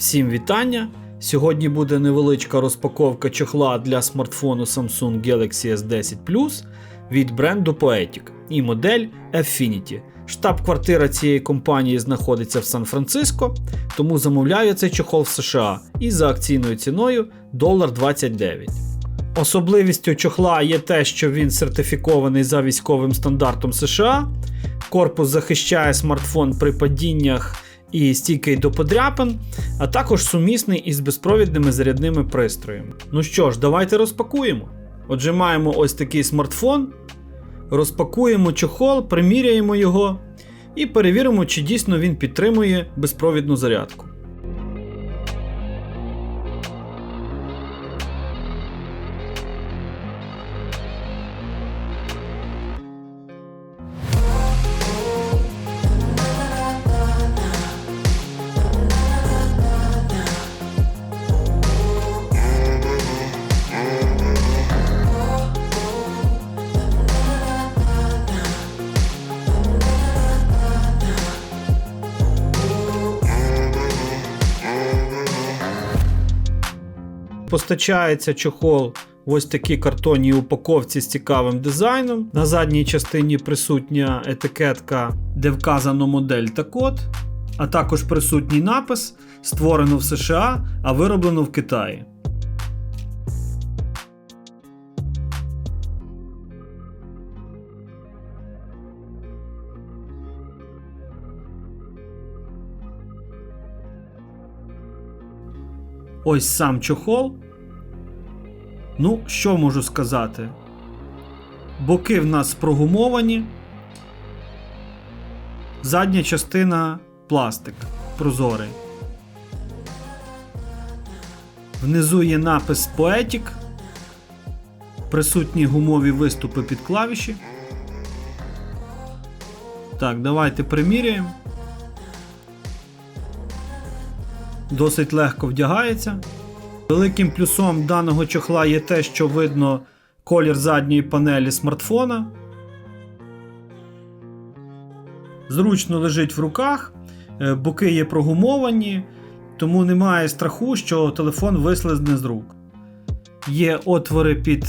Всім вітання! Сьогодні буде невеличка розпаковка чохла для смартфону Samsung Galaxy S10 Plus від бренду Poetic і модель Affinity. Штаб-квартира цієї компанії знаходиться в Сан-Франциско, тому замовляю цей чохол в США і за акційною ціною $1,29. Особливістю чохла є те, що він сертифікований за військовим стандартом США. Корпус захищає смартфон при падіннях і стійкий до подряпин, а також сумісний із безпровідними зарядними пристроями. Ну що ж, давайте розпакуємо. Отже, маємо ось такий смартфон. Розпакуємо чохол, приміряємо його і перевіримо, чи дійсно він підтримує безпровідну зарядку. Постачається чохол ось такій картонній упаковці з цікавим дизайном. На задній частині присутня етикетка, де вказано модель та код, а також присутній напис створено в США, а вироблено в Китаї. Ось сам чохол. Ну, що можу сказати? Боки в нас прогумовані. Задня частина пластик прозорий. Внизу є напис Poetic. Присутні гумові виступи під клавіші. Так, давайте приміряємо. Досить легко вдягається. Великим плюсом даного чохла є те, що видно колір задньої панелі смартфона. Зручно лежить в руках, е, боки є прогумовані, тому немає страху, що телефон вислизне з рук. Є отвори під,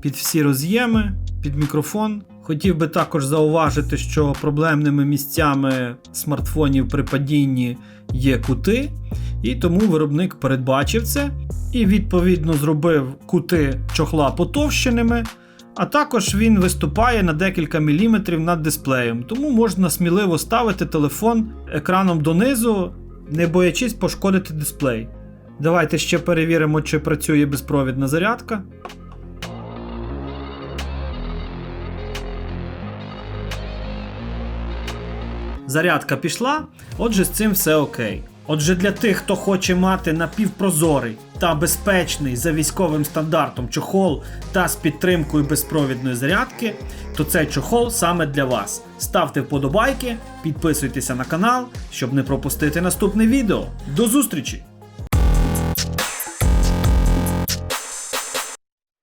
під всі роз'єми, під мікрофон. Хотів би також зауважити, що проблемними місцями смартфонів при падінні є кути, і тому виробник передбачив це і відповідно зробив кути чохла потовщеними. А також він виступає на декілька міліметрів над дисплеєм, тому можна сміливо ставити телефон екраном донизу, не боячись пошкодити дисплей. Давайте ще перевіримо, чи працює безпровідна зарядка. Зарядка пішла, отже, з цим все окей. Отже, для тих, хто хоче мати напівпрозорий та безпечний за військовим стандартом чохол та з підтримкою безпровідної зарядки, то цей чохол саме для вас. Ставте вподобайки, підписуйтеся на канал, щоб не пропустити наступне відео. До зустрічі!